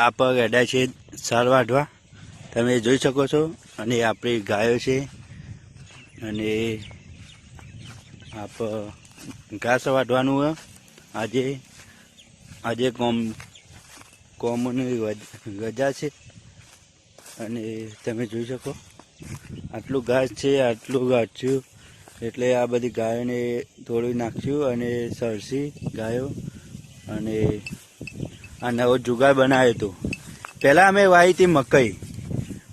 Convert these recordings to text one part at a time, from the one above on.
આપ અડા છે સાર વાઢવા તમે જોઈ શકો છો, અને આપણી ગાયો છે. અને આપ, ઘાસ વાઢવાનું. આજે આજે કોમ, કોમની ગજા છે. અને તમે જોઈ શકો, આટલું ઘાસ છે, આટલું ગાંઠ્યું. એટલે આ બધી ગાયોને થોડું નાખ્યું અને સરસી ગાયો. અને આ નવો જુગાર બનાવ્યો હતો. પહેલાં અમે વાવી હતી મકઈ.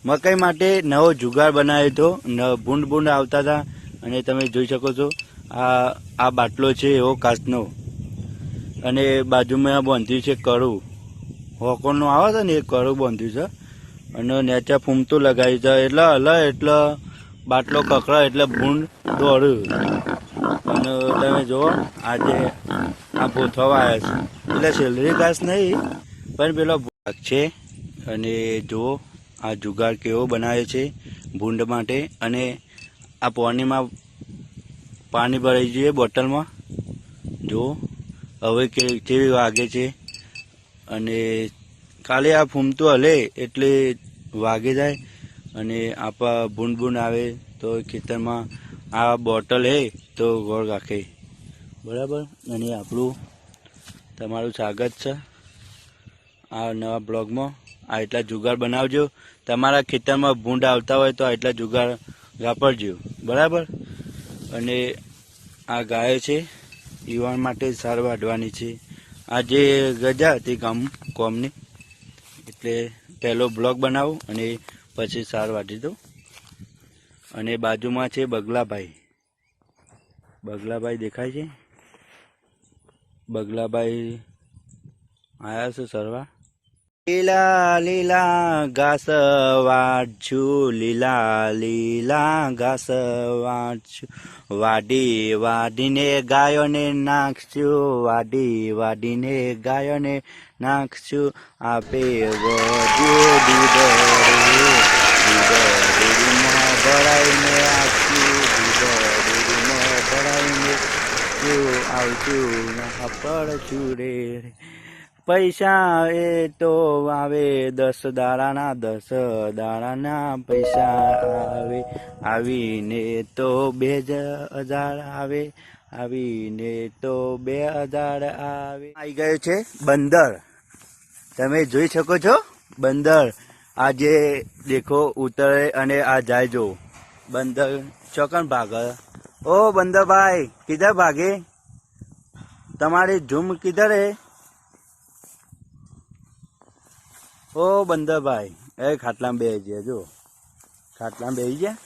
મકઈ માટે નવો જુગાર બનાવ્યો હતો. ભૂંડ ભૂંડ આવતા હતા. અને તમે જોઈ શકો છો, આ આ બાટલો છે એવો કાચનો. અને બાજુમાં બાંધ્યું છે કડું. હોકોનું આવે છે ને એ કડું બાંધ્યું છે. અને નેચા ફૂમતું લગાવ્યું છે. એટલે હલે એટલે બાટલો કકડા એટલે ભૂંડ દોડ્યું. અને તમે જુઓ, આજે આ ભૂથવા આવ્યા છે. એટલે સેલરી ઘાસ નહીં, પણ પેલો ભાગ છે. અને જુઓ, આ જુગાર કેવો બનાવે છે ભૂંડ માટે. અને આ પાણીમાં પાણી ભરાઈ જોઈએ બોટલમાં. જુઓ, હવે કેવી વાગે છે. અને કાલે આ ફૂમતું હલે એટલે વાગે જાય. અને આપા ભૂંડ ભૂંડ આવે તો ખેતરમાં આ બોટલ હે તો ગોળ રાખે બરાબર? અને આપણું તમારું સ્વાગત છે. આ નવા બ્લોગમાં આ એટલા જુગાર બનાવજો. તમારા ખેતરમાં ભૂંડ આવતા હોય તો એટલા જુગાર વાપરજો. બરાબર? અને આ ગાયો છે, યુવાન માટે સાર વાઢવાની છે. આ જે ગજા હતી ગામ, કોમની, એટલે પહેલો બ્લોગ બનાવો અને પછી સાર વાટી દઉં. અને બાજુમાં છે બગલાભાઈ. બગલાભાઈ દેખાય છે? બગલાભાઈ આવ્યા છે સરવા. લીલા લીલા ઘાસ વાઢશું લીલા લીલા ઘાસ વાઢશું વાડી વાડીને ગાયોને નાખશું, વાડી વાડીને ગાયોને નાખશું. આપે વધ્યું દૂધ દૂધ ભરાઈને આપશું, દૂધ ડેરીમાં ભરાઈને જો આવશું પડશું રે. પૈસા એ તો આવે, દસ દાડાના દસ દાડાના પૈસા આવે. આવીને તો બે હજાર આવે, આવીને તો બે હજાર આવે. આવી ગયો છે બંદર. તમે જોઈ શકો છો બંદર. આજે દેખો ઉતરે અને આ જાય જો. બંદર ચોકન ભાગ. ઓ બંદરભાઈ, કીધા ભાગે? તમારી ઝૂમ કીધર હે ઓ બંદરભાઈ એ ખાટલામાં બે ગયા જો ખાટલામાં બે ગયા?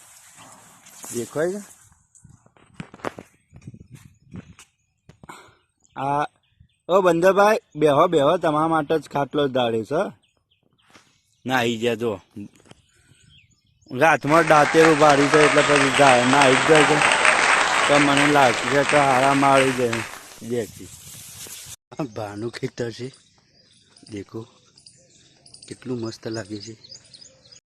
દેખાય આ, ઓ બંદરભાઈ બેહો બેહો, તમારા માટે જ ખાટલો જ દાડ્યો છે ના આવી ગયા જો હાથમાં દાંતેરું ભારી છે, એટલે પછી જા- ના આવી જાય છે. તો મને લાગે છે કે આરામ આવી જાય દેખી. ભાનું ખેતર છે દેખો. કેટલું મસ્ત લાગે છે.